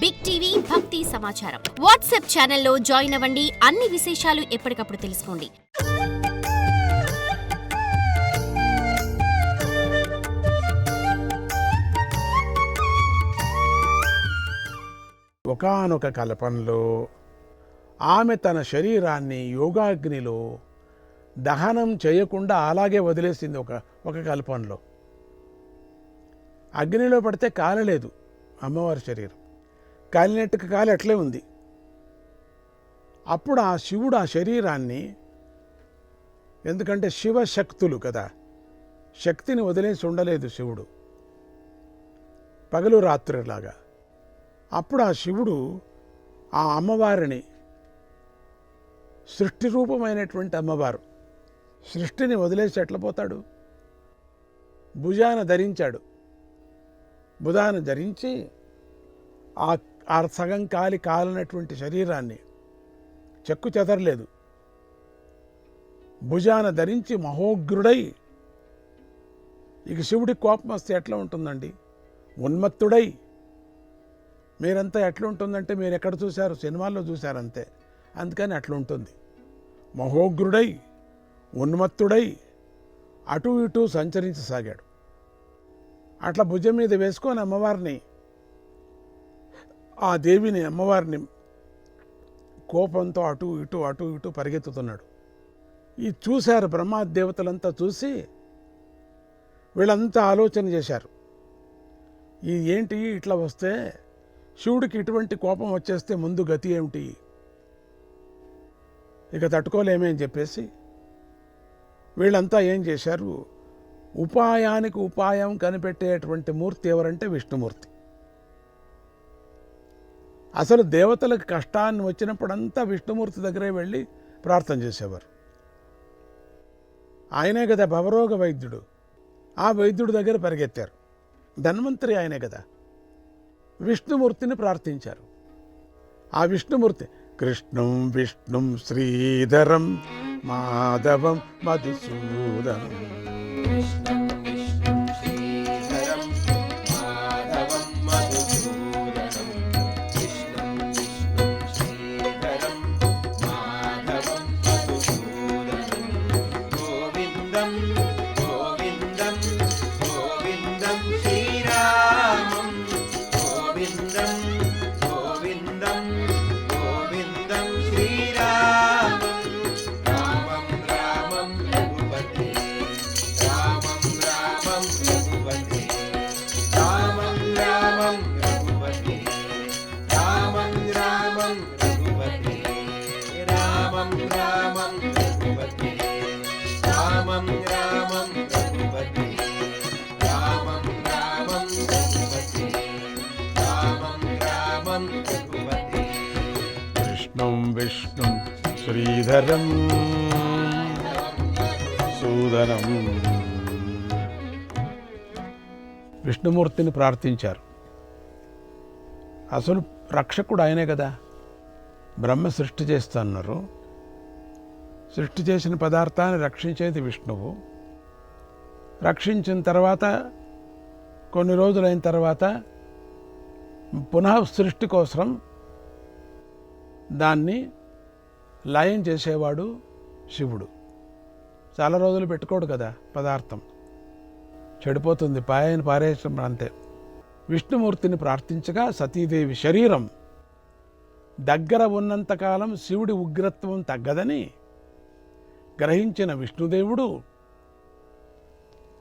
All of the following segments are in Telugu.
బిగ్ టీవీ భక్తి సమాచారం వాట్సాప్ ఛానల్లో జాయిన్ అవ్వండి. అన్ని విశేషాలు ఎప్పటికప్పుడు తెలుసుకోండి. ఒకానొక కల్పంలో ఆమె తన శరీరాన్ని యోగాగ్నిలో దహనం చేయకుండా అలాగే వదిలేసింది ఒక ఒక కల్పంలో. అగ్నిలో పడితే కాలలేదు అమ్మవారి శరీరం. కాలినట్టుకు కాలి అట్లే ఉంది. అప్పుడు ఆ శివుడు ఆ శరీరాన్ని ఎందుకంటే శివశక్తులు కదా శక్తిని వదిలేసి ఉండలేదు శివుడు. పగలు రాత్రిలాగా. అప్పుడు ఆ శివుడు ఆ అమ్మవారిని సృష్టి రూపమైనటువంటి అమ్మవారు సృష్టిని వదిలేసి ఎట్లా పోతాడు? భుజాన ధరించాడు. భుజాన ధరించి ఆ ఆ సగం కాలి కాలినటువంటి శరీరాన్ని చెక్కు చెదరలేదు. భుజాన ధరించి మహోగ్రుడై ఇక శివుడి కోపం వస్తే ఎట్లా ఉంటుందండి? ఉన్మత్తుడై. మీరంతా ఎట్లా ఉంటుందంటే మీరు ఎక్కడ చూశారు? సినిమాల్లో చూశారంతే. అందుకని అట్లా ఉంటుంది. మహోగ్రుడై ఉన్మత్తుడై అటు ఇటు సంచరించసాగాడు. అట్లా భుజం మీద వేసుకొని అమ్మవారిని ఆ దేవిని అమ్మవారిని కోపంతో అటు ఇటు అటు ఇటు పరిగెత్తుతున్నాడు. ఇది చూశారు బ్రహ్మాదేవతలంతా చూసి వీళ్ళంతా ఆలోచన చేశారు. ఇది ఏంటి ఇట్లా వస్తే శివుడికి ఇటువంటి కోపం వచ్చేస్తే ముందు గతి ఏమిటి? ఇక తట్టుకోలేమే అని చెప్పేసి వీళ్ళంతా ఏం చేశారు? ఉపాయానికి ఉపాయం కనిపెట్టేటువంటి మూర్తి ఎవరంటే విష్ణుమూర్తి. అసలు దేవతలకు కష్టాన్ని వచ్చినప్పుడంతా విష్ణుమూర్తి దగ్గరే వెళ్ళి ప్రార్థన చేసేవారు. ఆయనే కదా భవరోగ వైద్యుడు. ఆ వైద్యుడి దగ్గర పరిగెత్తారు. ధన్వంతరి ఆయనే కదా. విష్ణుమూర్తిని ప్రార్థించారు. ఆ విష్ణుమూర్తి కృష్ణం విష్ణుం శ్రీధరం మాధవం మధుసూదనం రామం రామం రామం రామం రామం రామం రామం రామం శ్రీధరం. విష్ణుమూర్తిని ప్రార్థించారు. అసలు రక్షకుడు ఆయనే కదా. బ్రహ్మ సృష్టి చేస్తున్నారు సృష్టి చేసిన పదార్థాన్ని రక్షించేది విష్ణువు. రక్షించిన తర్వాత కొన్ని రోజులైన తర్వాత పునః సృష్టి కోసం దాన్ని లయం చేసేవాడు శివుడు. చాలా రోజులు పెట్టుకోడు కదా పదార్థం. చెడిపోతుంది పాయని పారేయడం అంతే. విష్ణుమూర్తిని ప్రార్థించగా సతీదేవి శరీరం దగ్గర ఉన్నంతకాలం శివుడి ఉగ్రత్వం తగ్గదని గ్రహించిన విష్ణుదేవుడు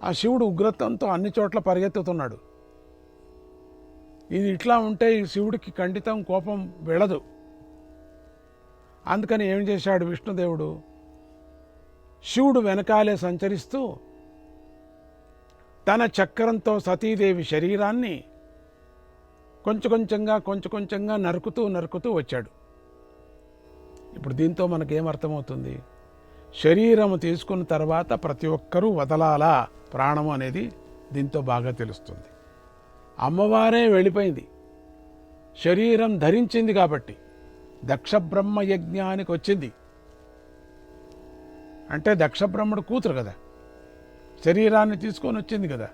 ఆ శివుడు ఉగ్రత్వంతో అన్ని చోట్ల పరిగెత్తుతున్నాడు. ఇది ఇట్లా ఉంటే ఈ శివుడికి ఖండితం కోపం వెళ్ళదు. అందుకని ఏం చేశాడు విష్ణుదేవుడు? శివుడు వెనకాలే సంచరిస్తూ తన చక్రంతో సతీదేవి శరీరాన్ని కొంచెం కొంచెంగా కొంచెం కొంచెంగా నరుకుతూ నరుకుతూ వచ్చాడు. ఇప్పుడు దీంతో మనకేం అర్థమవుతుంది? శరీరం తీసుకున్న తర్వాత ప్రతి ఒక్కరూ వదలాలా? ప్రాణము అనేది దీంతో బాగా తెలుస్తుంది. అమ్మవారే వెళ్ళిపోయింది. శరీరం ధరించింది కాబట్టి దక్షబ్రహ్మ యజ్ఞానికి వచ్చింది. అంటే దక్షబ్రహ్మడు కూతురు కదా. శరీరాన్ని తీసుకొని వచ్చింది కదా.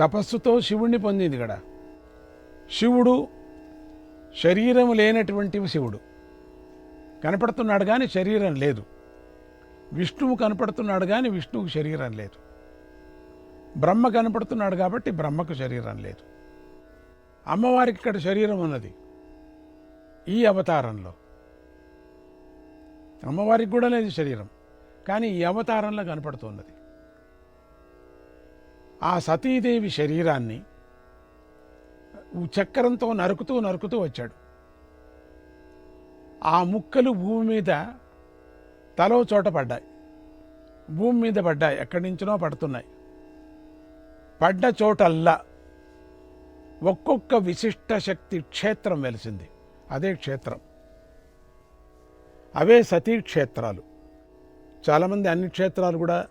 తపస్సుతో శివుణ్ణి పొందింది కదా. శివుడు శరీరం లేనటువంటి శివుడు. కనపడుతున్నాడు కానీ శరీరం లేదు. విష్ణువు కనపడుతున్నాడు కానీ విష్ణువుకు శరీరం లేదు. బ్రహ్మ కనపడుతున్నాడు కాబట్టి బ్రహ్మకు శరీరం లేదు. అమ్మవారికి ఇక్కడ శరీరం ఉన్నది. ఈ అవతారంలో. అమ్మవారికి కూడా లేదు శరీరం. కానీ ఈ అవతారంలో కనపడుతున్నది. ఆ సతీదేవి శరీరాన్ని చక్రంతో నరుకుతూ నరుకుతూ వచ్చాడు. ఆ ముక్కలు భూమి మీద తలో చోట పడ్డాయి. భూమి మీద పడ్డాయి. ఎక్కడి నుంచినో పడుతున్నాయి. పడ్డ చోటల్లా ఒక్కొక్క విశిష్ట శక్తి క్షేత్రం వెలిసింది. అదే క్షేత్రం. అవే సతీ క్షేత్రాలు. చాలామంది అన్ని క్షేత్రాలు కూడా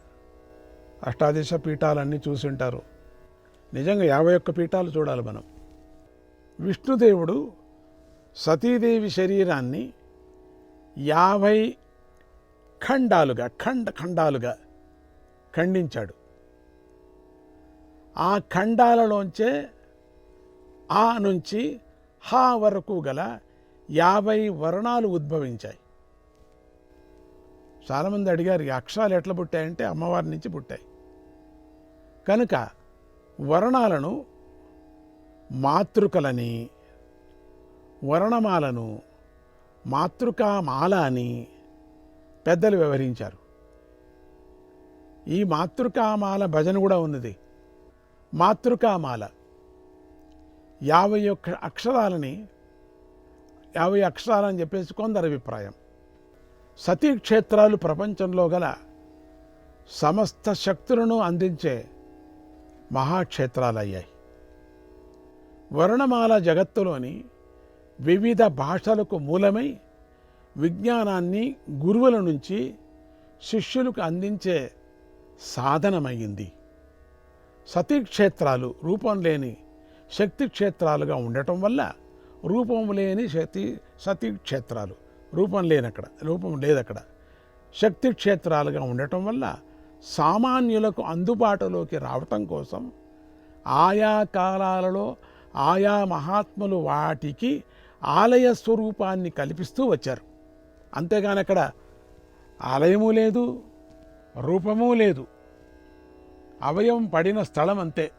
అష్టాదశ పీఠాలన్నీ చూసి ఉంటారు. నిజంగా యాభై ఒక్క పీఠాలు చూడాలి మనం. విష్ణుదేవుడు సతీదేవి శరీరాన్ని యాభై ఖండాలుగా ఖండ ఖండాలుగా ఖండించాడు. ఆ ఖండాలలోంచే ఆ నుంచి హా వరకు గల యాభై వర్ణాలు ఉద్భవించాయి. చాలామంది అడిగారు ఈ అక్షరాలు ఎట్లా పుట్టాయంటే అమ్మవారి నుంచి పుట్టాయి. కనుక వర్ణాలను మాతృకలని వర్ణమాలను మాతృకామాల అని పెద్దలు వ్యవహరించారు. ఈ మాతృకామాల భజన కూడా ఉన్నది. మాతృకామాల. యాభై ఒక్క అక్షరాలని యాభై అక్షరాలని చెప్పేసి కొందరి అభిప్రాయం. సతీ క్షేత్రాలు ప్రపంచంలో గల సమస్త శక్తులను అందించే మహాక్షేత్రాలయ్యాయి. వర్ణమాల జగత్తులోని వివిధ భాషలకు మూలమై విజ్ఞానాన్ని గురువుల నుంచి శిష్యులకు అందించే సాధనమైంది. సతీ క్షేత్రాలు రూపం లేని శక్తి క్షేత్రాలుగా ఉండటం వల్ల రూపం లేని శక్తి సతీ క్షేత్రాలు రూపం లేనక్కడ రూపం లేదక్కడ. శక్తి క్షేత్రాలుగా ఉండటం వల్ల సామాన్యులకు అందుబాటులోకి రావటం కోసం ఆయా కాలాలలో ఆయా మహాత్ములు వాటికి ఆలయ స్వరూపాన్ని కల్పిస్తూ వచ్చారు. అంతేగాని అక్కడ ఆలయము లేదు రూపము లేదు. అవయవం పడిన స్థలం అంతే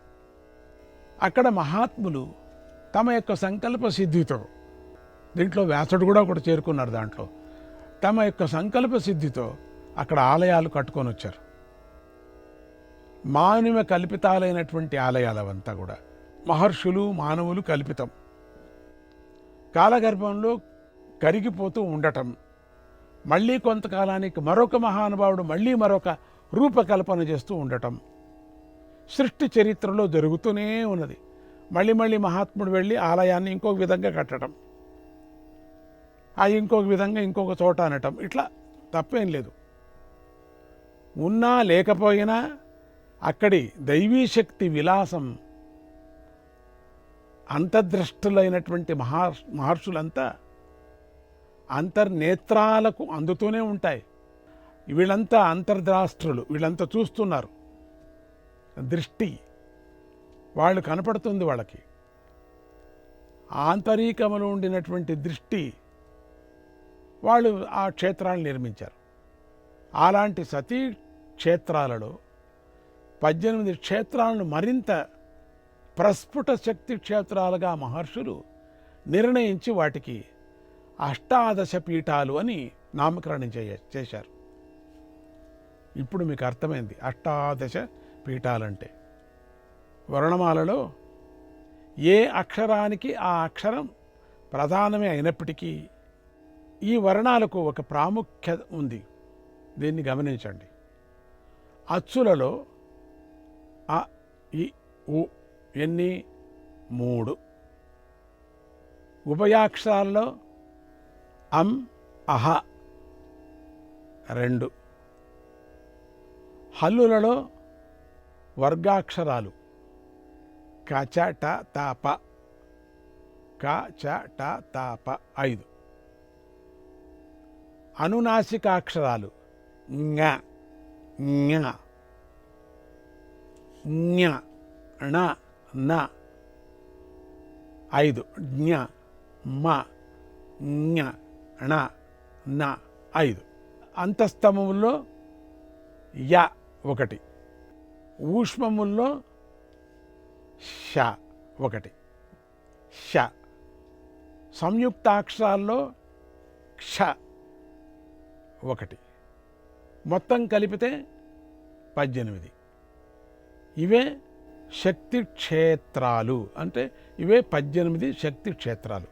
అక్కడ మహాత్ములు తమ యొక్క సంకల్ప సిద్ధితో దీంట్లో వ్యాసుడు కూడా ఒకటి చేరుకున్నారు దాంట్లో తమ యొక్క సంకల్ప సిద్ధితో అక్కడ ఆలయాలు కట్టుకొని వచ్చారు మానవ కల్పితాలైనటువంటి ఆలయాలవంతా కూడా మహర్షులు మానవులు కల్పితం. కాలగర్భంలో కరిగిపోతూ ఉండటం మళ్ళీ కొంతకాలానికి మరొక మహానుభావుడు మళ్ళీ మరొక రూపకల్పన చేస్తూ ఉండటం. సృష్టి చరిత్రలో జరుగుతూనే ఉన్నది. మళ్ళీ మళ్ళీ మహాత్ముడు వెళ్ళి ఆలయాన్ని ఇంకొక విధంగా కట్టడం. ఆ ఇంకొక విధంగా ఇంకొక చోట అనటం. ఇట్లా తప్పేం లేదు. ఉన్నా లేకపోయినా అక్కడి దైవీ శక్తి విలాసం అంతర్దృష్టులైనటువంటి మహా మహర్షులంతా అంతర్నేత్రాలకు అందుతూనే ఉంటాయి. వీళ్ళంతా అంతర్ద్రాష్ట్రులు వీళ్ళంతా చూస్తున్నారు. దృష్టి వాళ్ళు కనపడుతుంది వాళ్ళకి. ఆంతరీకములో ఉండినటువంటి దృష్టి వాళ్ళు ఆ క్షేత్రాలను నిర్మించారు. అలాంటి సతీ క్షేత్రాలలో పద్దెనిమిది క్షేత్రాలను మరింత ప్రస్ఫుట శక్తి క్షేత్రాలుగా మహర్షులు నిర్ణయించి వాటికి అష్టాదశ పీఠాలు అని నామకరణం చేయ చేశారు. ఇప్పుడు మీకు అర్థమైంది అష్టాదశ పీఠాలంటే. వర్ణమాలలో ఏ అక్షరానికి ఆ అక్షరం ప్రధానమే అయినప్పటికీ ఈ వర్ణాలకు ఒక ప్రాముఖ్యత ఉంది. దీన్ని గమనించండి. అచ్చులలో అ ఇ ఉ ఎన్ని మూడు. ఉభయాక్షరాల్లో అం అహ. రెండు. హల్లులలో వర్గాక్షరాలు. కచ ట తాప క చ ట తాప ఐదు. అనునాసికాక్షరాలు. ఞ ఞ. ఞ ణ న. ఐదు. జ్ఞ మ ఞ. ణ న ఐదు. అంతస్తమముల్లో య ఒకటి. ఊష్మముల్లో ష ఒకటి. ష. సంయుక్తాక్షరాల్లో క్ష ఒకటి. మొత్తం కలిపితే పద్దెనిమిది. ఇవే శక్తి క్షేత్రాలు అంటే ఇవే పద్దెనిమిది శక్తి క్షేత్రాలు